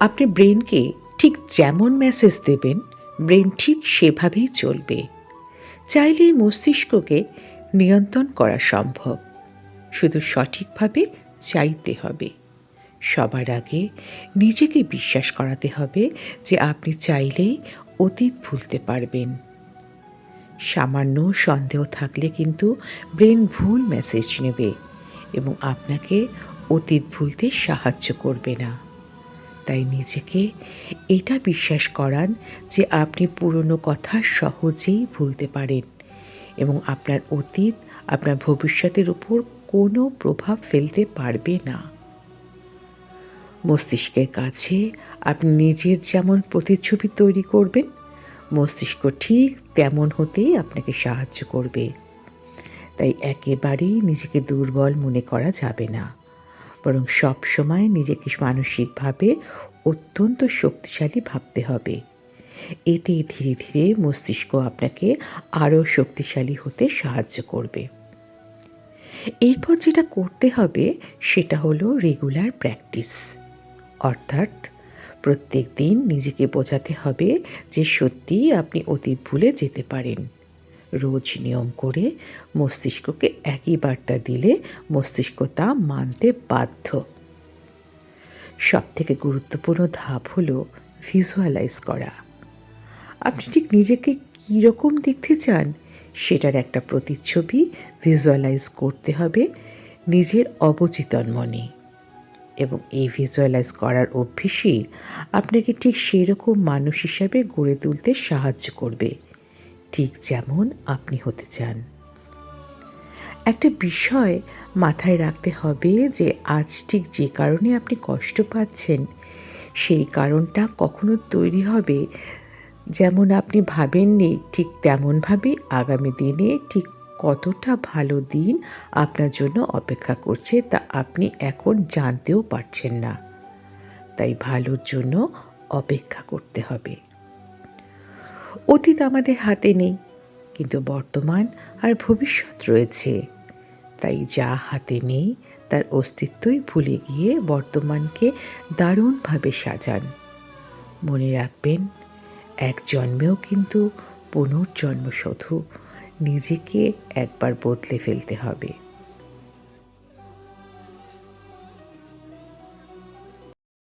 আপনি ব্রেনকে ঠিক যেমন মেসেজ দেবেন, ব্রেন ঠিক সেভাবেই চলবে। চাইলেই মস্তিষ্ককে নিয়ন্ত্রণ করা সম্ভব। শুধু সঠিকভাবে চাইতে হবে। সবার আগে নিজেকে বিশ্বাস করাতে হবে যে আপনি চাইলেই অতীত ভুলতে পারবেন। সামান্য সন্দেহ থাকলে কিন্তু ব্রেন ভুল মেসেজ নেবে এবং আপনাকে অতীত ভুলতে সাহায্য করবে না। তাই নিজেকে এটা বিশ্বাস করান যে আপনি পুরনো কথা সহজেই ভুলতে পারেন এবং আপনার অতীত, আপনার ভবিষ্যতের উপর কোনো প্রভাব ফেলতে পারবে না। মস্তিষ্কের কাছে আপনি নিজের যেমন প্রতিচ্ছবি তৈরি করবেন, মস্তিষ্ক ঠিক তেমন হতেই আপনাকে সাহায্য করবে। তাই একেবারেই নিজেকে দুর্বল মনে করা যাবে না। বরং সব সময় নিজেকে মানসিকভাবে অত্যন্ত শক্তিশালী ভাবতে হবে। এতে ধীরে ধীরে মস্তিষ্ক আপনাকে আরও শক্তিশালী হতে সাহায্য করবে। এরপর যেটা করতে হবে সেটা হলো রেগুলার প্র্যাকটিস অর্থাৎ প্রত্যেক দিন নিজেকে বোঝাতে হবে যে সত্যিই আপনি অতীত ভুলে যেতে পারেন। রোজ নিয়ম করে মস্তিষ্ককে একই বার্তা দিলে মস্তিষ্ক তা মানতে বাধ্য। সব থেকে গুরুত্বপূর্ণ ধাপ হলো ভিজুয়ালাইজ করা। আপনি ঠিক নিজেকে কীরকম দেখতে চান সেটার একটা প্রতিচ্ছবি ভিজুয়ালাইজ করতে হবে নিজের অবচেতন মনে। এবং এই ভিজুয়ালাইজ করার অভ্যেসই আপনাকে ঠিক সেরকম মানুষ হিসাবে গড়ে তুলতে সাহায্য করবে। ঠিক যেমন আপনি হতে চান। একটা বিষয় মাথায় রাখতে হবে যে আজ ঠিক যে কারণে আপনি কষ্ট পাচ্ছেন, সেই কারণটা কখনো তৈরি হবে যেমন আপনি ভাবেননি, ঠিক তেমনভাবেই আগামী দিনে ঠিক কতটা ভালো দিন আপনার জন্য অপেক্ষা করছে তা আপনি এখন জানতেও পারছেন না। তাই ভালোর জন্য অপেক্ষা করতে হবে। অতীত আমাদের হাতে নেই, কিন্তু বর্তমান আর ভবিষ্যৎ রয়েছে। তাই যা হাতে নেই, তার অস্তিত্বই ভুলে গিয়ে বর্তমানকে দারুণভাবে সাজান। মনে রাখবেন, এক জন্মেও কিন্তু পুনর্জন্ম শুধু নিজেকে একবার বদলে ফেলতে হবে।